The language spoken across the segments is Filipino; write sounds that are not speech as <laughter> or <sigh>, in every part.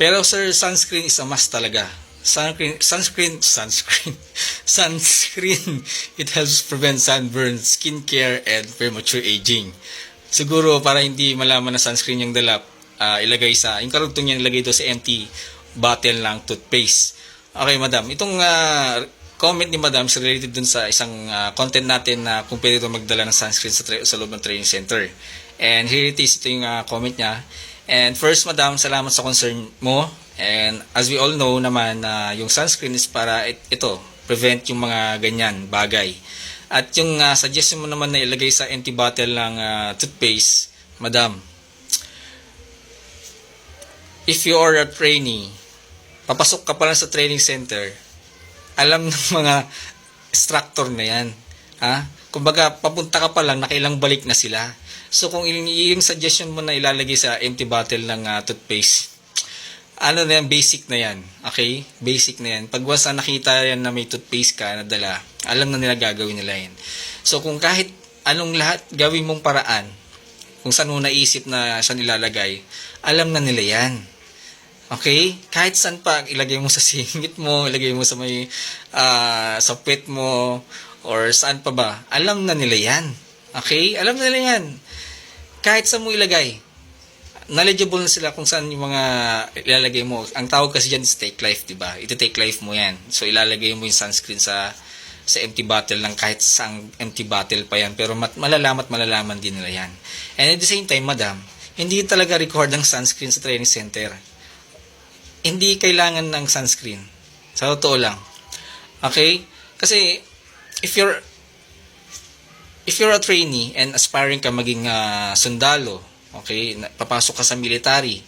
Pero sir, sunscreen is a must talaga. Sunscreen, sunscreen, sunscreen, <laughs> sunscreen. It helps prevent sunburn, skin care, and premature aging. Siguro para hindi malaman na sunscreen yung dala, ah, ilagay sa, yung karugtong niya ilagay ito sa empty bottle ng toothpaste. Okay, madam. Itong ah, comment ni madam is related dun sa isang ah, content natin na kung pwede ito magdala ng sunscreen sa, sa loob ng training center. And here it is, ito yung ah, comment niya. And first, madam, salamat sa concern mo. And as we all know naman na yung sunscreen is para it- ito, prevent yung mga ganyan bagay. At yung ah, suggestion mo naman na ilagay sa empty bottle ng ah, toothpaste, madam, if you are a trainee, papasok ka pa lang sa training center, alam ng mga <laughs> instructor na yan. Ha? Kumbaga, papunta ka pa lang, nakailang balik na sila. So, kung yung, suggestion mo na ilalagay sa empty bottle ng ah, toothpaste, ano na yan, basic na yan. Okay? Basic na yan. Pag once na nakita yan na may toothpaste ka na dala, alam na nila gagawin nila yan. So, kung kahit anong lahat gawin mong paraan, kung saan mo naisip na siya nilalagay, alam na nila yan. Okay? Kahit saan pa, ilagay mo sa singit mo, <laughs> ilagay mo sa may, ah, sa pet mo, or saan pa ba, alam na nila yan. Okay? Alam na nila yan. Kahit saan mo ilagay, knowledgeable na sila kung saan yung mga ilalagay mo. Ang tawag kasi dyan is take life, di ba? Ito take life mo yan. So, ilalagay mo yung sunscreen sa sa empty bottle ng kahit sang empty bottle pa yan. Pero mat, malalaman at malalaman din nila yan. And at the same time, madam, hindi talaga record ang sunscreen sa training center. Hindi kailangan ng sunscreen. Sa totoo lang. Okay? Kasi, if you're if you're a trainee and aspiring ka maging ah, sundalo, okay, papasok ka sa military,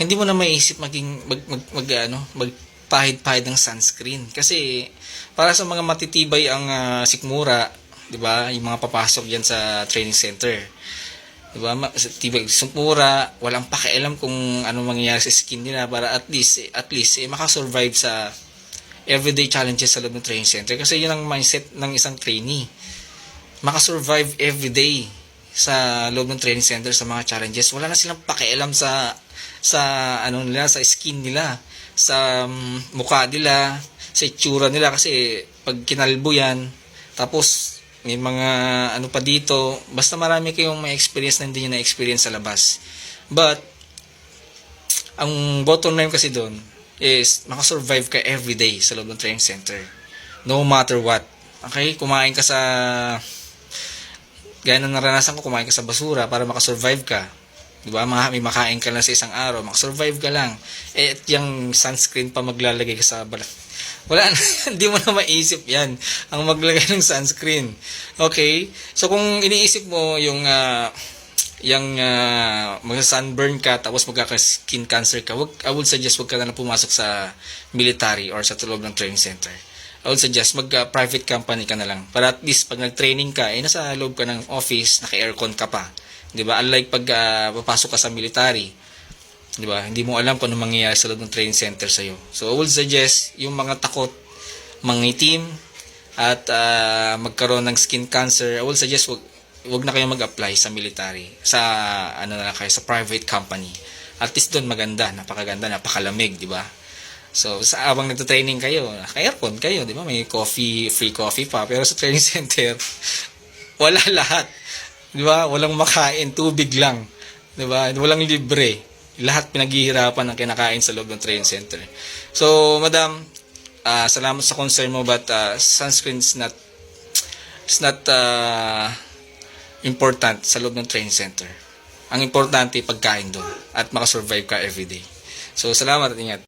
hindi mo na maiisip maging mag, mag, mag ano, magpahid-pahid ng sunscreen kasi para sa mga matitibay ang ah, sikmura, 'di ba? Yung mga papasok diyan sa training center. 'Di ba? Tibay sikmura, walang pakialam kung ano mangyayari sa skin nila para at least at least eh, makasurvive sa everyday challenges sa loob ng training center kasi yun ang mindset ng isang trainee makasurvive everyday sa loob ng training center sa mga challenges. Wala na silang pakialam sa sa ano nila, sa skin nila, sa mm, mukha nila, sa itsura nila kasi pag kinalbo yan, tapos may mga ano pa dito, basta marami kayong may experience na hindi nyo na-experience sa labas. But, ang bottom line kasi doon is makasurvive ka everyday sa loob ng training center. No matter what. Okay? Kumain ka sa gaya ng naranasan ko, kumain ka sa basura para makasurvive ka. Di ba? May makain ka lang sa isang araw, makasurvive ka lang. Eh, at yung sunscreen pa maglalagay ka sa balat. Wala na, <laughs> hindi mo na maisip yan, ang maglagay ng sunscreen. Okay? So, kung iniisip mo yung, ah, yung uh, mag-sunburn ka, tapos magkaka-skin cancer ka, wag, I would suggest wag ka na pumasok sa military or sa loob ng training center. I would suggest mag-private company ka na lang. Para at least pag nag-training ka, eh nasa loob ka ng office, naka-aircon ka pa. 'Di ba? Unlike pag ah, papasok ka sa military, 'di ba? Hindi mo alam kung ano mangyayari sa loob ng training center sa iyo. So I would suggest yung mga takot mangitim at ah, magkaroon ng skin cancer, I would suggest wag, wag na kayo mag-apply sa military. Sa ano na lang kayo sa private company. At least doon maganda, napakaganda, napakalamig, 'di ba? So, sa abang nagto-training kayo, naka-aircon kayo, di ba? May coffee, free coffee pa. Pero sa training <laughs> center, wala lahat. Di ba? Walang makain, tubig lang. Di ba? Walang libre. Lahat pinaghihirapan ng kinakain sa loob ng training center. So, madam, ah, salamat sa concern mo but uh, sunscreen is not is not ah, important sa loob ng training center. Ang importante, pagkain doon at makasurvive ka everyday. So, salamat at ingat.